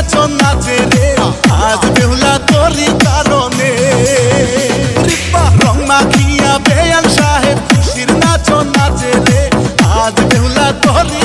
নির্বাচন নাচে রে। আজ বেহুলা তোরই কারণে। রিপা রং মাখিয়া বেয়াল সাহেব খুশির নাচন নাচে রে। আজ বেহুলা তোরই